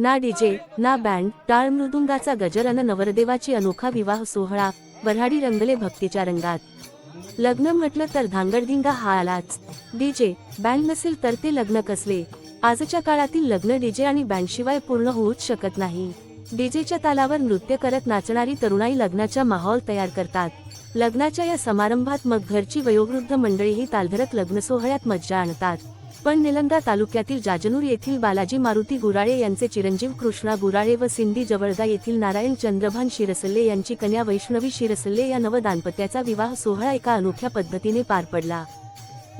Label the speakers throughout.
Speaker 1: ना डीजे ना बँड टाळ मृदुंगाचा गजर अन नवरदेवाची अनोखा विवाह सोहळा वऱ्हाडी रंगले भक्तीच्या रंगात. लग्न म्हटलं तर धांगडधिंगा हा आलाच. डीजे बँड नसेल तर ते लग्न कसले? आजच्या काळातील लग्न डीजे आणि बँडशिवाय पूर्ण होऊच शकत नाही. डीजेच्या तालावर नृत्य करत नाचणारी तरुणाई लग्नाचा माहोल तयार करतात. लग्नाच्या या समारंभात मग घरची वयोवृद्ध मंडळीही तालधरत लग्न सोहळ्यात मज्जा आणतात. पण निलंगा तालुक्यातील जाजनूर येथील बालाजी मारुती गुराळे यांचे चिरंजीव कृष्णा गुराळे व सिंधी जवळदा येथील नारायण चंद्रभान शिरसल्ले यांची कन्या वैष्णवी शिरसल्ले या नव दाम्पत्याचा विवाह सोहळा एका अनोख्या पद्धतीने पार पडला.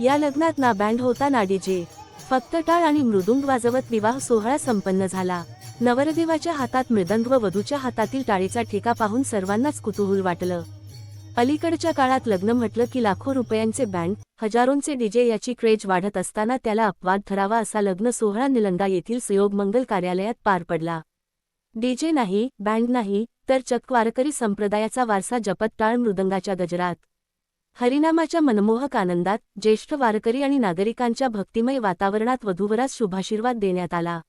Speaker 1: या लग्नात ना बँड होता ना डीजे. फक्त टाळ आणि मृदुंग वाजवत विवाह सोहळा संपन्न झाला. नवरदेवाच्या हातात मृदंग व वधूच्या हातातील टाळीचा ठेका पाहून सर्वांनाच कुतूहल वाटलं. अलीकडच्या काळात लग्न म्हटलं की लाखो रुपयांचे बँड हजारोंचे डीजे याची क्रेज वाढत असताना त्याला अपवाद ठरावा असा लग्न सोहळा निलंगा येथील सुयोग मंगल कार्यालयात पार पडला. डीजे नाही बँड नाही तर चक वारकरी संप्रदायाचा वारसा जपत टाळ मृदंगाच्या गजरात. हरिनामाच्या मनमोहक आनंदात ज्येष्ठ वारकरी आणि नागरिकांच्या भक्तिमय वातावरणात वधूवरास शुभाशीर्वाद देण्यात आला.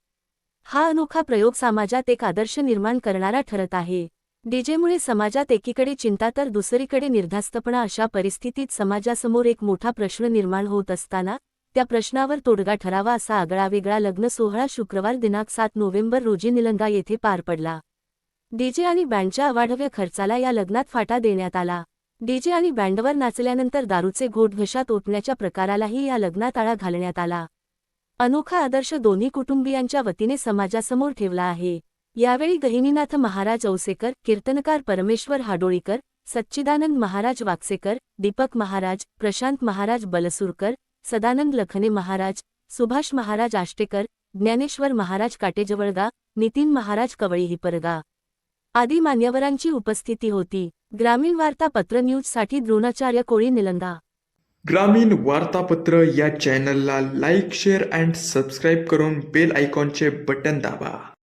Speaker 1: हा अनोखा प्रयोग समाजात एक आदर्श निर्माण करणारा ठरत आहे. डीजेमुळे समाजात एकीकडे चिंता तर दुसरीकडे निर्धास्तपणा अशा परिस्थितीत समाजासमोर एक मोठा प्रश्न निर्माण होत असताना त्या प्रश्नावर तोडगा ठरावा असा आगळावेगळा लग्न सोहळा शुक्रवार दिनांक सात नोव्हेंबर रोजी निलंगा येथे पार पडला. डीजे आणि बँडच्या अवाढव्य खर्चाला या लग्नात फाटा देण्यात आला. डीजे आणि बँडवर नाचल्यानंतर दारूचे घोट घशात ओतण्याच्या प्रकारालाही या लग्नात आळा घालण्यात आला. अनोखा आदर्श दोन्ही कुटुंबियांच्या वतीने समाजासमोर ठेवला आहे. यावेळी गहिनीनाथ महाराज औसेकर कीर्तनकार परमेश्वर हाडोळीकर सच्चिदानंद महाराज वाक्सेकर दीपक महाराज प्रशांत महाराज बलसूरकर सदानंद लखने महाराज सुभाष महाराज आष्टेकर ज्ञानेश्वर महाराज काटेजवळगा नितीन महाराज कवळी हिपरगा आदी मान्यवरांची उपस्थिती होती. ग्रामीण वार्तापत्र न्यूजसाठी द्रोणाचार्य कोळी निलंदा
Speaker 2: ग्रामीण वार्तापत्र या चॅनलला लाईक शेअर अँड सबस्क्राईब करून बेल आयकॉनचे बटन दाबा.